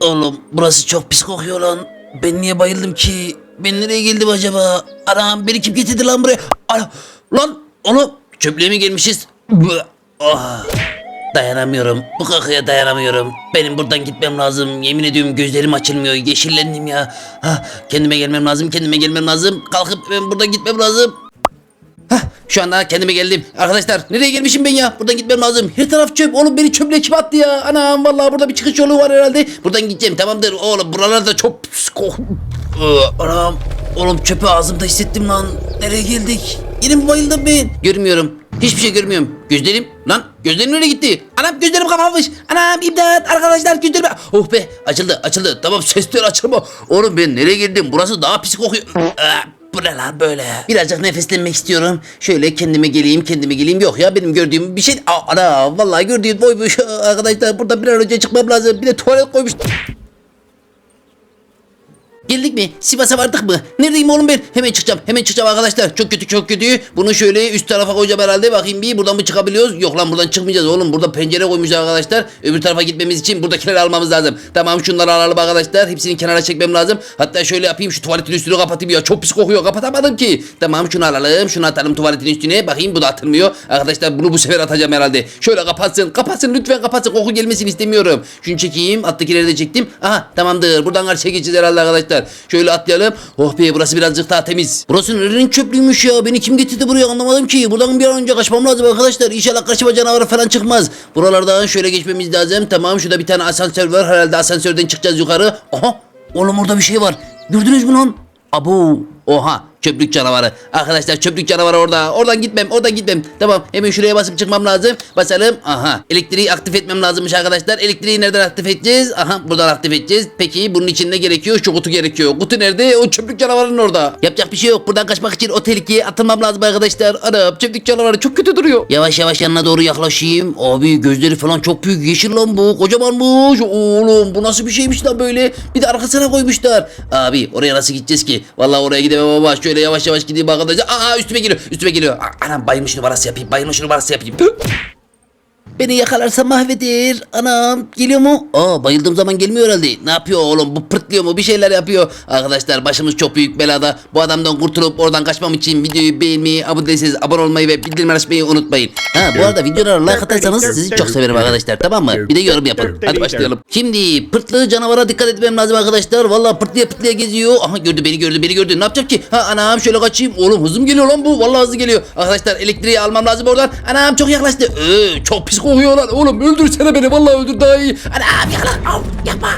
Oğlum burası çok pis kokuyor lan. Ben niye bayıldım ki? Ben nereye geldim acaba? Anam beni kim getirdi lan buraya? Ana, lan oğlum çöplüğe mi gelmişiz? Ah, dayanamıyorum. Bu kokuya dayanamıyorum. Benim buradan gitmem lazım. Yemin ediyorum gözlerim açılmıyor. Yeşillendim ya. Ha, kendime gelmem lazım. Kendime gelmem lazım. Kalkıp ben buradan gitmem lazım. Şu anda kendime geldim. Arkadaşlar nereye gelmişim ben ya? Buradan gitmem lazım. Her taraf çöp. Oğlum beni çöple kim attı ya? Anam vallahi burada bir çıkış yolu var herhalde. Buradan gideceğim tamamdır. Oğlum buralarda çok kok. Iı, Anam. Oğlum çöpü ağzımda hissettim lan. Nereye geldik? Yine mi bayıldım ben? Görmüyorum. Hiçbir şey görmüyorum. Gözlerim lan gözlerim nereye gitti? Anam gözlerim kapanmış. Anam imdat arkadaşlar gözlerim. Oh be açıldı açıldı. Tamam sesler açılma. Oğlum ben nereye girdim? Burası daha pis kokuyor. Aa, bu ne lan böyle? Birazcık nefeslenmek istiyorum. Şöyle kendime geleyim, kendime geleyim. Yok ya benim gördüğüm bir şey. Aa, ana vallahi gördüğüm boymuş. Arkadaşlar burada bir an önce çıkmam lazım. Bir de tuvalet koymuş. Geldik mi? Sivas'a vardık mı? Neredeyim oğlum ben? Hemen çıkacağım. Hemen çıkacağım arkadaşlar. Çok kötü çok kötü. Bunu şöyle üst tarafa koyacağım herhalde. Bakayım bir buradan mı çıkabiliyoruz? Yok lan buradan çıkmayacağız oğlum. Burada pencere koymuşlar arkadaşlar. Öbür tarafa gitmemiz için buradakileri almamız lazım. Tamam şunları alalım arkadaşlar. Hepsini kenara çekmem lazım. Hatta şöyle yapayım şu tuvaletin üstünü kapatayım ya. Çok pis kokuyor. Kapatamadım ki. Tamam şunu alalım. Şunu atalım tuvaletin üstüne. Bakayım bu da atılmıyor. Arkadaşlar bunu bu sefer atacağım herhalde. Şöyle kapatsın. Kapatsın lütfen kapatsın. Koku gelmesini istemiyorum. Şunu çekeyim. Alttakileri de çektim. Aha tamamdır. Buradan karşıya geçeceğiz herhalde arkadaşlar. Şöyle atlayalım. Oh be burası birazcık daha temiz. Burası nerenin çöplüğüymüş ya. Beni kim getirdi buraya anlamadım ki. Buradan bir an önce kaçmam lazım arkadaşlar. İnşallah karşıma canavar falan çıkmaz. Buralardan şöyle geçmemiz lazım. Tamam şurada bir tane asansör var. Herhalde asansörden çıkacağız yukarı. Aha. Oğlum orada bir şey var. Gördünüz mü lan? Abu. Oha. Çöplük canavarı. Arkadaşlar çöplük canavarı orada. Oradan gitmem. Oradan gitmem. Tamam. Hemen şuraya basıp çıkmam lazım. Basalım. Aha. Elektriği aktif etmem lazımmış arkadaşlar. Elektriği nereden aktif edeceğiz? Aha. Buradan aktif edeceğiz. Peki bunun için ne gerekiyor? Şu kutu gerekiyor. Kutu nerede? O çöplük canavarının orada. Yapacak bir şey yok. Buradan kaçmak için o tehlikeye atılmam lazım arkadaşlar. Anam çöplük canavarı çok kötü duruyor. Yavaş yavaş yanına doğru yaklaşayım. Abi gözleri falan çok büyük. Yeşil lan bu. Kocamanmış. Oğlum bu nasıl bir şeymiş lan böyle? Bir de arkasına koymuşlar. Abi oraya nasıl gideceğiz ki? Vallahi oraya gidemem ama şöyle yavaş yavaş gideyim arkadaşlar. Aa üstüme geliyor. Üstüme geliyor. Aa, Anam bayılmış numarası yapayım. Bayılmış numarası yapayım. Beni yakalarsa mahveder. Anam geliyor mu? Aa bayıldığım zaman gelmiyor herhalde. Ne yapıyor oğlum? Bu pırtlıyor mu? Bir şeyler yapıyor. Arkadaşlar başımız çok büyük belada. Bu adamdan kurtulup oradan kaçmam için videoyu beğenmeyi, abone değilseniz abone olmayı ve bildirim açmayı unutmayın. Ha bu arada videolara like atarsanız sizi çok severim arkadaşlar. Tamam mı? Bir de yorum yapın. Hadi başlayalım. Şimdi pırtlı canavara dikkat etmem lazım arkadaşlar. Vallahi pırtlıya pırtlıya geziyor. Aha gördü beni gördü beni gördü. Ne yapacağım ki? Ha anam şöyle kaçayım. Oğlum hızım geliyor lan bu. Vallahi hızlı geliyor. Arkadaşlar elektriği almam lazım oradan. Anam çok yaklaştı. Ee, çok pis kokuyor lan. Oğlum öldürsene beni. Vallahi öldür daha iyi. Anam yakala. Al, yapma.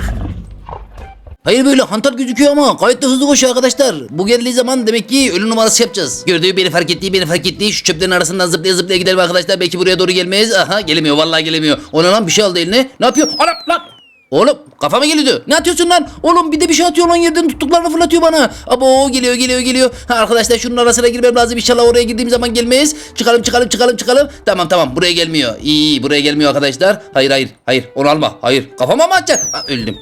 Hayır böyle hantal gözüküyor ama gayet de hızlı koşuyor arkadaşlar. Bu geldiği zaman demek ki ölüm numarası yapacağız. Gördüğü beni fark ettiği beni fark ettiği şu çöplerin arasından zıplaya zıplaya gidelim arkadaşlar. Belki buraya doğru gelmeyiz. Aha gelemiyor vallahi gelemiyor. Ona lan bir şey aldı eline. Ne yapıyor? Anam lan. Oğlum kafama geliyordu. Ne atıyorsun lan? Oğlum bir de bir şey atıyor lan yerden tuttuklarını fırlatıyor bana. Abo geliyor geliyor geliyor. Ha, arkadaşlar şunun arasına girmem lazım. İnşallah oraya girdiğim zaman gelmeyiz. Çıkalım çıkalım çıkalım çıkalım. Tamam tamam buraya gelmiyor. İyi buraya gelmiyor arkadaşlar. Hayır hayır hayır onu alma. Hayır kafama mı atacaksın? Ha, öldüm.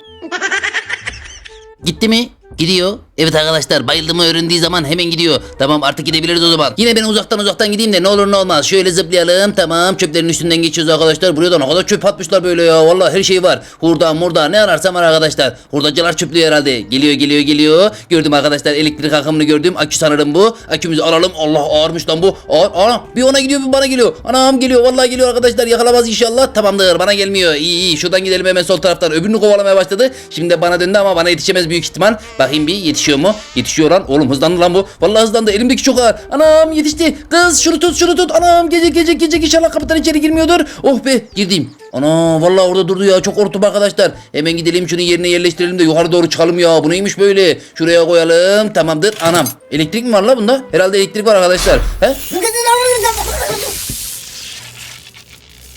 Gitti mi? Gidiyor. Evet arkadaşlar bayıldığımı öğrendiği zaman hemen gidiyor. Tamam artık gidebiliriz o zaman. Yine ben uzaktan uzaktan gideyim de ne olur ne olmaz. Şöyle zıplayalım. Tamam çöplerin üstünden geçiyoruz arkadaşlar. Buraya da ne kadar çöp atmışlar böyle ya. Vallahi her şey var. Hurda murda ne ararsam var arkadaşlar. Hurdacılar çöplüyor herhalde. Geliyor geliyor geliyor. Gördüm arkadaşlar elektrik akımını gördüm. Akü sanırım bu. Akümüzü alalım. Allah ağırmış lan bu. Ağır. Ana bir ona gidiyor bir bana geliyor. Anam geliyor. Vallahi geliyor arkadaşlar. Yakalamaz inşallah. Tamamdır. Bana gelmiyor. İyi iyi. Şuradan gidelim hemen sol taraftan. Öbürünü kovalamaya başladı. Şimdi bana döndü ama bana yetişemez büyük ihtimal. Bakayım bir yetişiyor mu? Yetişiyor lan. Oğlum hızlandı lan bu. Vallahi hızlandı. Elimdeki çok ağır. Anam yetişti. Kız şunu tut şunu tut. Anam gece gece gece inşallah kapıdan içeri girmiyordur. Oh be girdim. Ana vallahi orada durdu ya. Çok korktum arkadaşlar. Hemen gidelim şunu yerine yerleştirelim de yukarı doğru çıkalım ya. Bu neymiş böyle? Şuraya koyalım. Tamamdır. Anam. Elektrik mi var la bunda? Herhalde elektrik var arkadaşlar. He?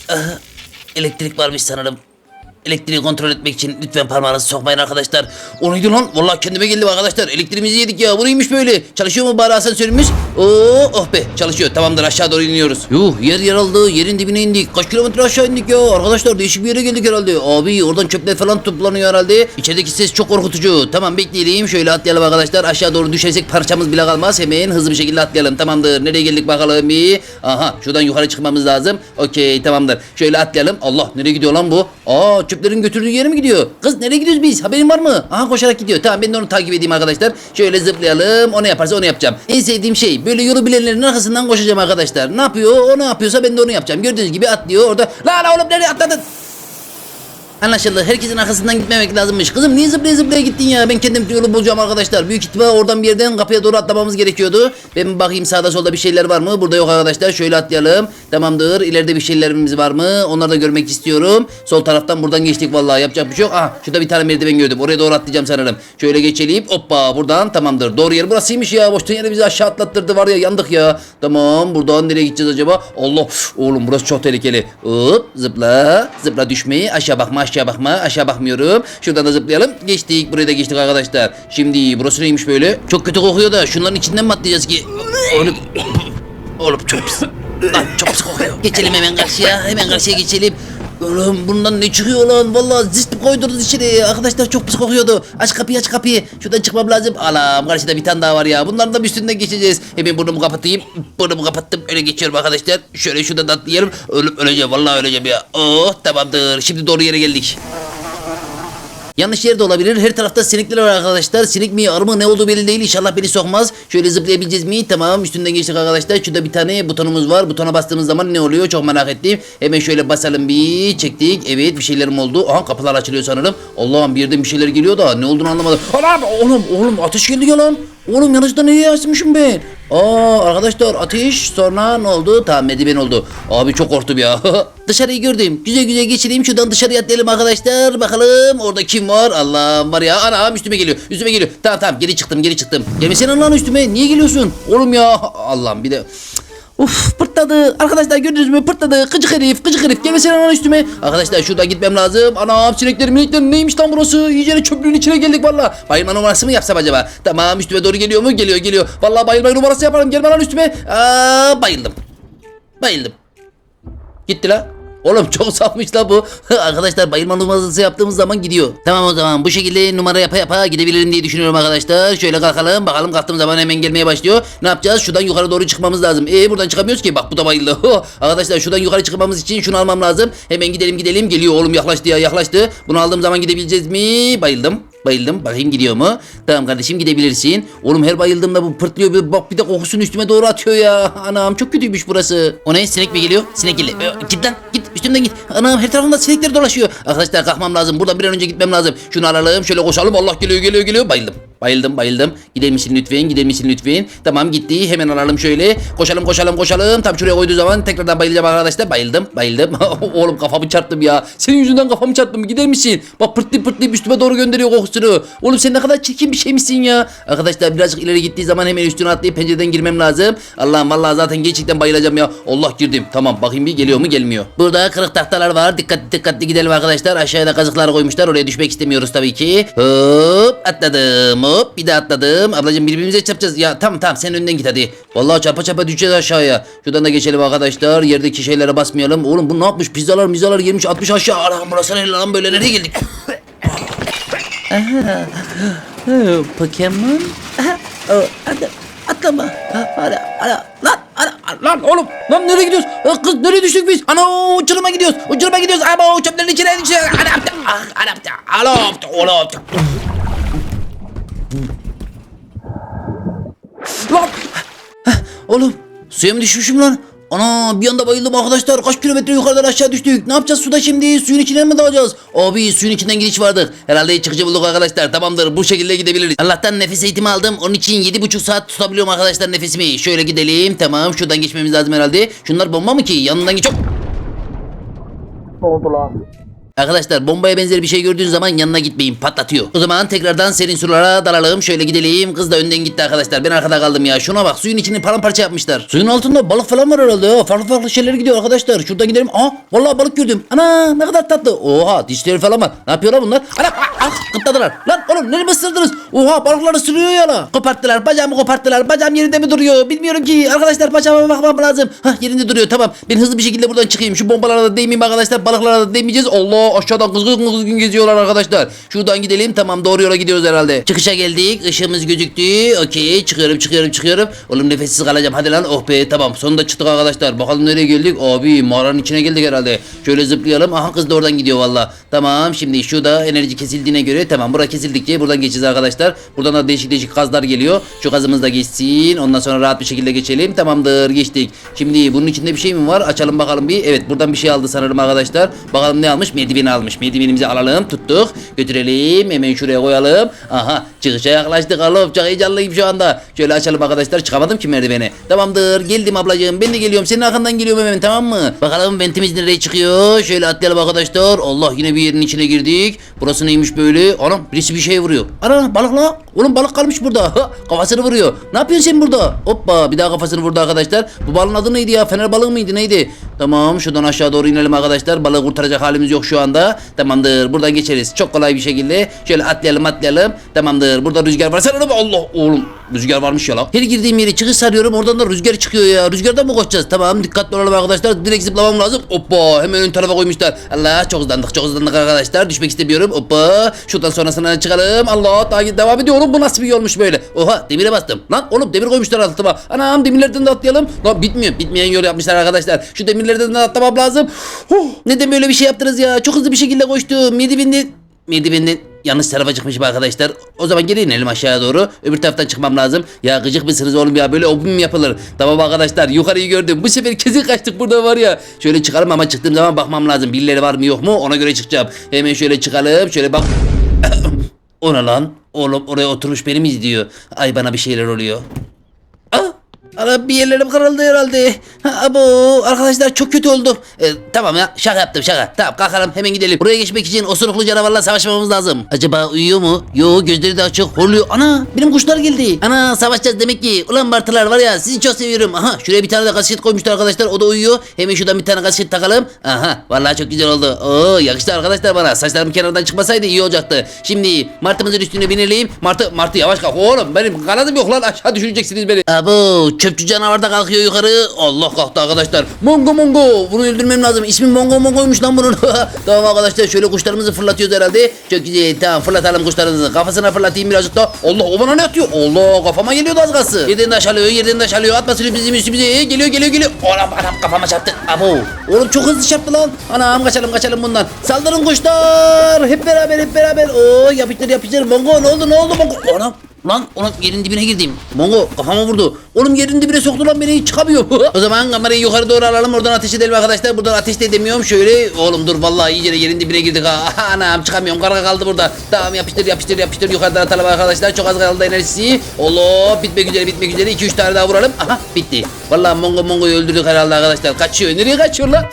Aha, elektrik varmış sanırım. Elektriği kontrol etmek için lütfen parmağınızı sokmayın arkadaşlar. O neydi lan? Vallahi kendime geldim arkadaşlar. Elektriğimizi yedik ya. Bu neymiş böyle? Çalışıyor mu bari asansörümüz? Oo, oh be çalışıyor. Tamamdır aşağı doğru iniyoruz. Yuh yer yer aldı. Yerin dibine indik. Kaç kilometre aşağı indik ya? Arkadaşlar değişik bir yere geldik herhalde. Abi oradan çöpler falan toplanıyor herhalde. İçerideki ses çok korkutucu. Tamam bekleyelim. Şöyle atlayalım arkadaşlar. Aşağı doğru düşersek parçamız bile kalmaz. Hemen hızlı bir şekilde atlayalım. Tamamdır. Nereye geldik bakalım bir. Aha şuradan yukarı çıkmamız lazım. Okey tamamdır. Şöyle atlayalım. Allah nereye gidiyor lan bu? Aa çöplerin götürdüğü yere mi gidiyor? Kız nereye gidiyoruz biz? Haberin var mı? Aha koşarak gidiyor. Tamam ben de onu takip edeyim arkadaşlar. Şöyle zıplayalım. O ne yaparsa onu yapacağım. En sevdiğim şey böyle yolu bilenlerin arkasından koşacağım arkadaşlar. Ne yapıyor? O ne yapıyorsa ben de onu yapacağım. Gördüğünüz gibi atlıyor orada. La la oğlum nereye atladın? Anlaşıldı. Herkesin arkasından gitmemek lazımmış. Kızım niye zıplaya zıplaya gittin ya? Ben kendim yolu bulacağım arkadaşlar. Büyük ihtimal oradan bir yerden kapıya doğru atlamamız gerekiyordu. Ben bakayım sağda solda bir şeyler var mı? Burada yok arkadaşlar. Şöyle atlayalım. Tamamdır. İleride bir şeylerimiz var mı? Onları da görmek istiyorum. Sol taraftan buradan geçtik vallahi. Yapacak bir şey yok. Aha şurada bir tane merdiven gördüm. Oraya doğru atlayacağım sanırım. Şöyle geçelim. Hoppa buradan tamamdır. Doğru yer burasıymış ya. Boştan yere bizi aşağı atlattırdı var ya yandık ya. Tamam buradan nereye gideceğiz acaba? Allah oğlum burası çok tehlikeli. Hop zıpla. Zıpla düşmeyi. Aşağı bakma aşağı bakma. Aşağı bakmıyorum. Şuradan da zıplayalım. Geçtik. Buraya da geçtik arkadaşlar. Şimdi burası neymiş böyle? Çok kötü kokuyor da şunların içinden mi atlayacağız ki? Oğlum. Oğlum çok pis. Lan çok pis kokuyor. Geçelim hemen karşıya. Hemen karşıya geçelim. Oğlum bundan ne çıkıyor lan? Vallahi zist koydunuz içeri. Arkadaşlar çok pis kokuyordu. Aç kapıyı aç kapıyı. Şuradan çıkmam lazım. Alam karşıda bir tane daha var ya. Bunların da bir üstünden geçeceğiz. Hemen burnumu kapatayım. Burnumu kapattım. Öyle geçiyorum arkadaşlar. Şöyle şuradan da atlayalım. Ölüp öleceğim. Vallahi öleceğim ya. Oh tamamdır. Şimdi doğru yere geldik. Yanlış yerde olabilir. Her tarafta sinekler var arkadaşlar. Sinek mi arı mı ne olduğu belli değil. İnşallah beni sokmaz. Şöyle zıplayabileceğiz mi? Tamam üstünden geçtik arkadaşlar. Şurada bir tane butonumuz var. Butona bastığımız zaman ne oluyor? Çok merak ettim. Hemen şöyle basalım bir. Çektik. Evet bir şeylerim oldu. Aha kapılar açılıyor sanırım. Allah'ım bir yerden bir şeyler geliyor da ne olduğunu anlamadım. Anam oğlum oğlum ateş geldi ya lan. Oğlum yanlışlıkla nereye açmışım ben? Aa arkadaşlar ateş sonra ne oldu? Tamam mediben oldu. Abi çok korktum ya. Dışarıyı gördüm. Güzel güzel geçireyim şuradan dışarıya atlayalım arkadaşlar. Bakalım orada kim var? Allah'ım var ya. Anam üstüme geliyor. Üstüme geliyor. Tamam tamam geri çıktım geri çıktım. Gelmesene lan üstüme. Niye geliyorsun? Oğlum ya. Allah'ım bir de. Uf pırtladı. Arkadaşlar gördünüz mü pırtladı. Gıcık herif gıcık herif. Gelmesene lan üstüme. Arkadaşlar şuradan gitmem lazım. Anam sinekler minekler neymiş lan burası? İyice çöplüğün içine geldik valla. Bayılma numarası mı yapsam acaba? Tamam üstüme doğru geliyor mu? Geliyor geliyor. Valla bayılma numarası yaparım. Gelme lan üstüme. Aa, bayıldım. Bayıldım. Gitti la. Oğlum çok safmış la bu. arkadaşlar bayılma numarası yaptığımız zaman gidiyor. Tamam o zaman bu şekilde numara yapa yapa gidebilirim diye düşünüyorum arkadaşlar. Şöyle kalkalım bakalım kalktığım zaman hemen gelmeye başlıyor. Ne yapacağız? Şuradan yukarı doğru çıkmamız lazım. E buradan çıkamıyoruz ki. Bak bu da bayıldı. arkadaşlar şuradan yukarı çıkmamız için şunu almam lazım. Hemen gidelim gidelim. Geliyor oğlum yaklaştı ya yaklaştı. Bunu aldığım zaman gidebileceğiz mi? Bayıldım. Bayıldım. Bakayım gidiyor mu? Tamam kardeşim gidebilirsin. Oğlum her bayıldığımda bu pırtlıyor. Bir, bak bir de kokusunu üstüme doğru atıyor ya. Anam çok kötüymüş burası. O ne? Sinek mi geliyor? Sinek geliyor. Ee, Git lan git üstümden git. Anam her tarafımda sinekler dolaşıyor. Arkadaşlar kalkmam lazım. Buradan bir an önce gitmem lazım. Şunu alalım. Şöyle koşalım. Allah geliyor geliyor geliyor. Bayıldım. Bayıldım bayıldım. Gider misin lütfen? Gider misin lütfen? Tamam gitti. Hemen alalım şöyle. Koşalım koşalım koşalım. Tam şuraya koyduğu zaman tekrardan bayılacağım arkadaşlar. Bayıldım bayıldım. Oğlum kafamı çarptım ya. Senin yüzünden kafamı çarptım. Gider misin? Bak pırtlayıp pırtlayıp üstüme doğru gönderiyor kokusunu. Oğlum sen ne kadar çirkin bir şey misin ya? Arkadaşlar birazcık ileri gittiği zaman hemen üstüne atlayıp pencereden girmem lazım. Allah'ım vallahi zaten gerçekten bayılacağım ya. Allah girdim. Tamam bakayım bir geliyor mu gelmiyor. Burada kırık tahtalar var. Dikkatli dikkatli gidelim arkadaşlar. Aşağıya kazıklar koymuşlar. Oraya düşmek istemiyoruz tabii ki. Hop atladım. Hop bir de atladım. Ablacığım birbirimize çarpacağız. Ya tamam tamam sen önden git hadi. Vallahi çarpa çarpa düşeceğiz aşağıya. Şuradan da geçelim arkadaşlar. Yerdeki şeylere basmayalım. Oğlum bu ne yapmış? Pizzalar mizalar gelmiş atmış aşağı. Anam burası ne lan böyle nereye geldik? Oh, Pokemon. Aha, oh, hadi atlama. Hala, hala, lan, hala, lan oğlum, lan nereye gidiyoruz? Ha, Kız nereye düştük biz? Ana uçuruma gidiyoruz, uçuruma gidiyoruz. Ama o çöplerin içine düşüyoruz. Anam, ah, anam, anam, oğlum. Lan, oğlum, suya mı düşmüşüm lan? Ana bir anda bayıldım arkadaşlar. Kaç kilometre yukarıdan aşağı düştük. Ne yapacağız suda şimdi? Suyun içine mi dalacağız? Abi suyun içinden gidiş vardı. Herhalde çıkıcı bulduk arkadaşlar. Tamamdır bu şekilde gidebiliriz. Allah'tan nefes eğitimi aldım. Onun için 7,5 saat tutabiliyorum arkadaşlar nefesimi. Şöyle gidelim. Tamam şuradan geçmemiz lazım herhalde. Şunlar bomba mı ki? Yanından geç. Hop. Arkadaşlar bombaya benzer bir şey gördüğün zaman yanına gitmeyin patlatıyor. O zaman tekrardan serin sulara dalalım. Şöyle gidelim. Kız da önden gitti arkadaşlar. Ben arkada kaldım ya. Şuna bak suyun içini paramparça yapmışlar. Suyun altında balık falan var herhalde ya. Farklı farklı şeyler gidiyor arkadaşlar. Şuradan gidelim. Aa vallahi balık gördüm. Ana ne kadar tatlı. Oha dişleri falan var. Ne yapıyorlar bunlar? Ana ah, ah, kıtladılar. Lan oğlum nereye ısırdınız? Oha balıkları sürüyor ya la. Koparttılar. Bacağımı koparttılar. Bacağım yerinde mi duruyor? Bilmiyorum ki. Arkadaşlar bacağıma bakmam lazım. Hah yerinde duruyor tamam. Ben hızlı bir şekilde buradan çıkayım. Şu bombalara da değmeyeyim arkadaşlar. Balıklara da değmeyeceğiz. Allah Aşağıdan kızgın kızgın geziyorlar arkadaşlar. Şuradan gidelim tamam doğru yola gidiyoruz herhalde. Çıkışa geldik ışığımız gözüktü. Okey çıkıyorum çıkıyorum çıkıyorum. Oğlum nefessiz kalacağım hadi lan oh be tamam sonunda çıktık arkadaşlar. Bakalım nereye geldik? Abi mağaranın içine geldik herhalde. Şöyle zıplayalım. Aha kız da oradan gidiyor valla. Tamam şimdi şurada enerji kesildiğine göre tamam bura kesildikçe buradan geçeceğiz arkadaşlar. Buradan da değişik değişik gazlar geliyor. Şu gazımız da geçsin. Ondan sonra rahat bir şekilde geçelim. Tamamdır geçtik. Şimdi bunun içinde bir şey mi var? Açalım bakalım bir. Evet buradan bir şey aldı sanırım arkadaşlar. Bakalım ne almış? Merdiveni almış. Merdivenimizi alalım. Tuttuk. Götürelim. Hemen şuraya koyalım. Aha çıkışa yaklaştık. Allah'ım çok heyecanlıyım şu anda. Şöyle açalım arkadaşlar. Çıkamadım ki merdivene. Tamamdır. Geldim ablacığım. Ben de geliyorum. Senin arkandan geliyorum hemen tamam mı? Bakalım ventimiz nereye çıkıyor? Şöyle atlayalım arkadaşlar. Allah yine bir yerin içine girdik. Burası neymiş böyle? Anam birisi bir şey vuruyor. Ana balık la. Oğlum balık kalmış burada. Ha, kafasını vuruyor. Ne yapıyorsun sen burada? Hoppa bir daha kafasını vurdu arkadaşlar. Bu balığın adı neydi ya? Fener balığı mıydı neydi? Tamam şuradan aşağı doğru inelim arkadaşlar. Balığı kurtaracak halimiz yok şu anda. Tamamdır buradan geçeriz. Çok kolay bir şekilde. Şöyle atlayalım atlayalım. Tamamdır burada rüzgar var. Sen Allah oğlum rüzgar varmış ya lan. Her girdiğim yere çıkış sarıyorum oradan da rüzgar çıkıyor ya. Rüzgardan mı koşacağız? Tamam dikkatli olalım arkadaşlar. Direkt zıplamam lazım. Hoppa hemen ön tarafa koymuşlar. Allah çok hızlandık çok hızlandık arkadaşlar. Düşmek istemiyorum. Hoppa şuradan sonrasına çıkalım. Allah daha devam ediyorum. Bu nasıl bir yolmuş böyle? Oha demire bastım. Lan oğlum demir koymuşlar altıma. Anam demirlerden de atlayalım. Lan bitmiyor. Bitmeyen yol yapmışlar arkadaşlar. Şu demirlerden de atlamam lazım. Huh, neden böyle bir şey yaptınız ya? Çok hızlı bir şekilde koştum. Merdivenden merdivenden yanlış tarafa çıkmışım arkadaşlar. O zaman geri inelim aşağıya doğru. Öbür taraftan çıkmam lazım. Ya gıcık mısınız oğlum ya böyle obum yapılır. Tamam arkadaşlar yukarıyı gördüm. Bu sefer kesin kaçtık burada var ya. Şöyle çıkalım ama çıktığım zaman bakmam lazım. Birileri var mı yok mu ona göre çıkacağım. Hemen şöyle çıkalım. Şöyle bak. o ne lan? Oğlum oraya oturmuş beni mi izliyor? Ay bana bir şeyler oluyor. Ah! Ana bir yerlerim kırıldı herhalde. Ha, bu arkadaşlar çok kötü oldum. Ee, tamam ya şaka yaptım şaka. Tamam kalkalım hemen gidelim. Buraya geçmek için osuruklu canavarla savaşmamız lazım. Acaba uyuyor mu? Yo gözleri de açık horluyor. Ana benim kuşlar geldi. Ana savaşacağız demek ki. Ulan martılar var ya sizi çok seviyorum. Aha şuraya bir tane de kasket koymuşlar arkadaşlar. O da uyuyor. Hemen şuradan bir tane kasket takalım. Aha vallahi çok güzel oldu. Oo yakıştı arkadaşlar bana. Saçlarım kenardan çıkmasaydı iyi olacaktı. Şimdi martımızın üstüne binelim. Martı martı yavaş kalk oğlum. Benim kanadım yok lan aşağı düşüreceksiniz beni. Abo çöpçü canavar da kalkıyor yukarı. Allah kalktı arkadaşlar. Mongo Mongo. Bunu öldürmem lazım. İsmi Mongo Mongo'ymuş lan bunun. tamam arkadaşlar şöyle kuşlarımızı fırlatıyoruz herhalde. Çok güzel. Tamam fırlatalım kuşlarımızı. Kafasına fırlatayım birazcık da. Allah o bana ne atıyor? Allah kafama geliyordu az kalsın. Yerden de aşağılıyor. Yerden de aşağılıyor. Atmasın bizim üstümüze. Geliyor geliyor geliyor. Anam anam kafama çarptı. Abo. Oğlum çok hızlı çarptı lan. Anam kaçalım kaçalım bundan. Saldırın kuşlar. Hep beraber hep beraber. Oo yapıştır yapıştır. Mongo ne oldu ne oldu Mongo? Anam Lan onun yerin dibine girdim. Mongo kafama vurdu. Oğlum yerin dibine soktu lan beni çıkamıyor. o zaman kamerayı yukarı doğru alalım oradan ateş edelim arkadaşlar. Buradan ateş de edemiyorum. Şöyle oğlum dur vallahi iyice yerin dibine girdik ha. Anam çıkamıyorum karga kaldı burada. Tamam yapıştır yapıştır yapıştır yukarıdan atalım arkadaşlar. Çok az kaldı enerjisi. Allah bitmek üzere bitmek üzere. 2-3 tane daha vuralım. Aha bitti. Vallahi Mongo Mongo'yu öldürdük herhalde arkadaşlar. Kaçıyor. Nereye kaçıyor lan?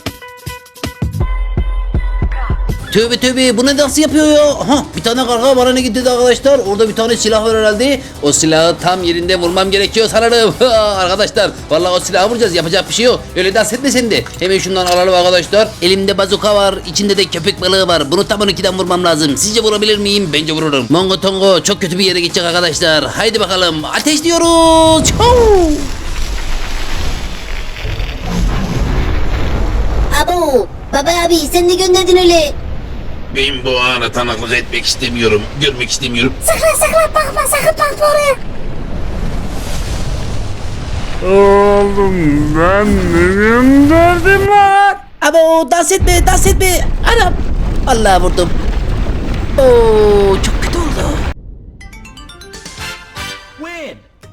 Tövbe tövbe bu ne nasıl yapıyor ya? Aha bir tane karga bana ne gitti arkadaşlar. Orada bir tane silah var herhalde. O silahı tam yerinde vurmam gerekiyor sanırım. arkadaşlar vallahi o silahı vuracağız yapacak bir şey yok. Öyle dans etme sen de. Hemen şundan alalım arkadaşlar. Elimde bazuka var. içinde de köpek balığı var. Bunu tam 12'den vurmam lazım. Sizce vurabilir miyim? Bence vururum. Mongo Tongo çok kötü bir yere gidecek arkadaşlar. Haydi bakalım ateşliyoruz. Çau! Abo, baba abi sen de gönderdin öyle. Ben bu ana tanıklık etmek istemiyorum. Görmek istemiyorum. Saklan saklan bakma sakın bakma oraya. Oğlum ben ne gönderdim lan? Abo dans etme dans etme. Anam. Allah vurdum. Oo çok kötü oldu.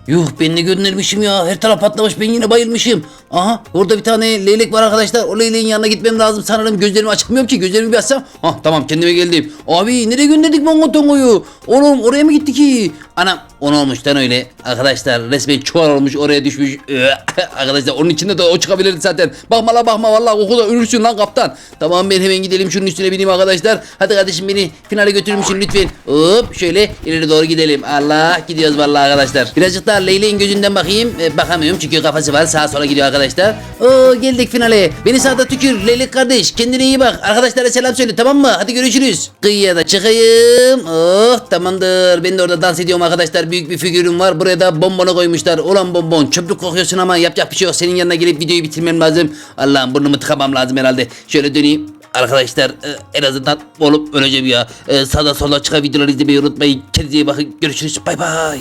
Yuh ben ne göndermişim ya. Her taraf patlamış ben yine bayılmışım. Aha burada bir tane leylek var arkadaşlar. O leyleğin yanına gitmem lazım sanırım. Gözlerimi açamıyorum ki. Gözlerimi bir açsam. Hah tamam kendime geldim. Abi nereye gönderdik Mongo Tongo'yu? Oğlum oraya mı gitti ki? Anam olmuş lan öyle. Arkadaşlar resmen çuval olmuş oraya düşmüş. arkadaşlar onun içinde de o çıkabilirdi zaten. Bakma la bakma vallahi kokuda ölürsün lan kaptan. Tamam ben hemen gidelim şunun üstüne bineyim arkadaşlar. Hadi kardeşim beni finale götürür müsün lütfen? Hop şöyle ileri doğru gidelim. Allah gidiyoruz vallahi arkadaşlar. Birazcık daha Leyleğin gözünden bakayım. Ee, bakamıyorum çünkü kafası var sağa sola gidiyor arkadaşlar. Oo geldik finale. Beni sağda tükür Leylek kardeş. Kendine iyi bak. Arkadaşlara selam söyle tamam mı? Hadi görüşürüz. Kıyıya da çıkayım. Oh tamamdır. Ben de orada dans ediyorum arkadaşlar. Büyük bir figürüm var. Buraya da bonbonu koymuşlar. Ulan bonbon çöplük kokuyorsun ama yapacak bir şey yok. Senin yanına gelip videoyu bitirmem lazım. Allah'ım burnumu tıkamam lazım herhalde. Şöyle döneyim. Arkadaşlar e, en azından olup öleceğim ya. E, sağda solda çıkan videoları izlemeyi unutmayın. Kendinize iyi bakın. Görüşürüz. Bay bay.